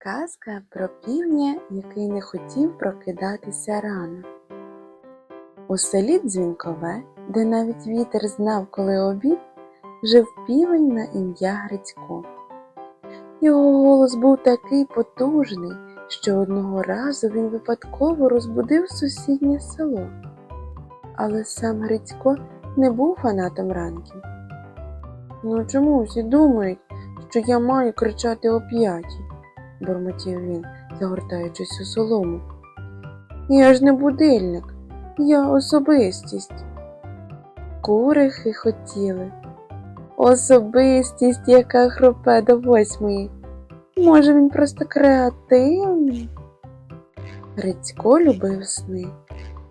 Казка про півня, який не хотів прокидатися рано. У селі Дзвінкове, де навіть вітер знав, коли обід, жив півень на ім'я Грицько. Його голос був такий потужний, що одного разу він випадково розбудив сусіднє село. Але сам Грицько не був фанатом ранків. Ну чому всі думають, що я маю кричати о п'ятій? Бурмотів він, загортаючись у солому. Я ж не будильник, я особистість. Кури хихотіли. Особистість, яка хропе до восьмої. Може, він просто креативний? Грицько любив сни.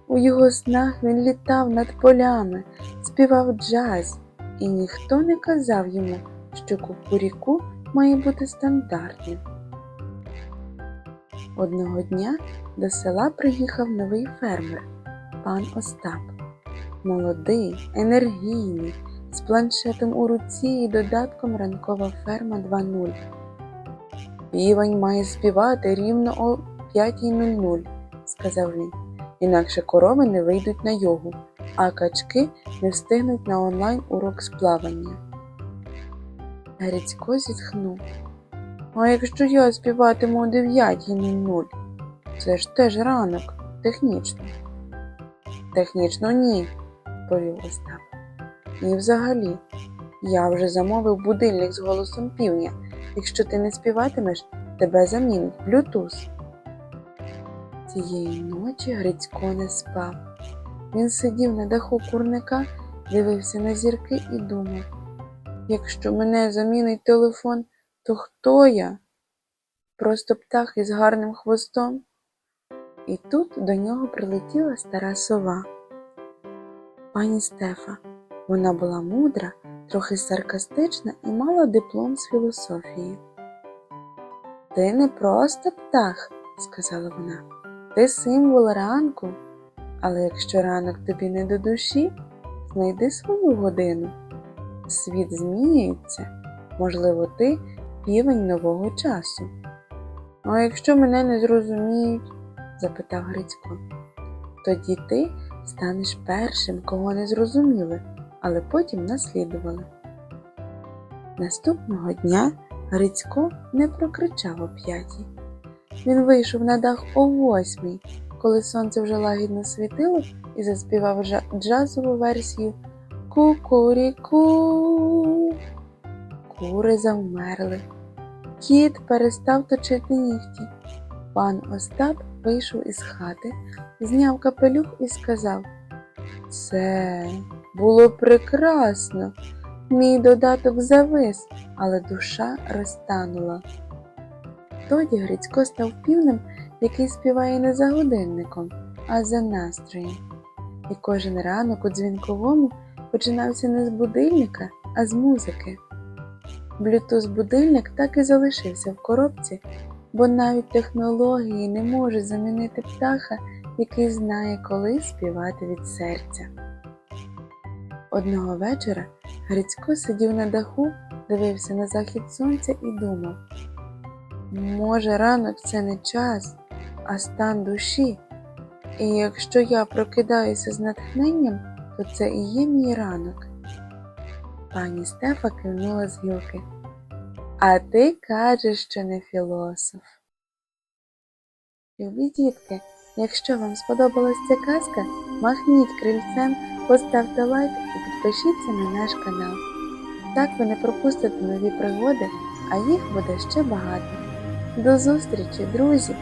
У його снах він літав над полями, співав джаз, і ніхто не казав йому, що кукуріку має бути стандартним. Одного дня до села приїхав новий фермер, пан Остап. Молодий, енергійний, з планшетом у руці і додатком ранкова ферма 2.0. Півень має співати рівно о 5.00, сказав він, інакше корови не вийдуть на йогу, а качки не встигнуть на онлайн урок з плавання. Грицько зітхнув. А якщо я співатиму о 9.00? Це ж теж ранок, технічно. Технічно ні, повів Остап. І взагалі, я вже замовив будильник з голосом півня. Якщо ти не співатимеш, тебе замінить Bluetooth. Цієї ночі Грицько не спав. Він сидів на даху курника, дивився на зірки і думав, якщо мене замінить телефон, то хто я? Просто птах із гарним хвостом. І тут до нього прилетіла стара сова. Пані Стефа. Вона була мудра, трохи саркастична і мала диплом з філософії. Ти не просто птах, сказала вона, ти символ ранку. Але якщо ранок тобі не до душі, знайди свою годину. Світ змінюється, можливо, ти півень нового часу. А якщо мене не зрозуміють, запитав Грицько, тоді ти станеш першим, кого не зрозуміли, але потім наслідували. Наступного дня Грицько не прокричав о п'ятій. Він вийшов на дах о восьмій, коли сонце вже лагідно світило і заспівав джазову версію Кукуріку. Кури завмерли. Кіт перестав точити нігті. Пан Остап вийшов із хати, зняв капелюх і сказав Це було прекрасно. Мій додаток завис, але душа розтанула. Тоді Грицько став півнем, який співає не за годинником, а за настроєм. І кожен ранок у дзвінковому починався не з будильника, а з музики. Блютуз будильник так і залишився в коробці, бо навіть технології не можуть замінити птаха, який знає, коли співати від серця. Одного вечора Грицько сидів на даху, дивився на захід сонця і думав: може, ранок це не час, а стан душі. І якщо я прокидаюся з натхненням, то це і є мій ранок. Пані Стефа кивнула з гілки. А ти кажеш, що не філософ. Любі дітки, якщо вам сподобалась ця казка, махніть крильцем, поставте лайк і підпишіться на наш канал. Так ви не пропустите нові пригоди, а їх буде ще багато. До зустрічі, друзі!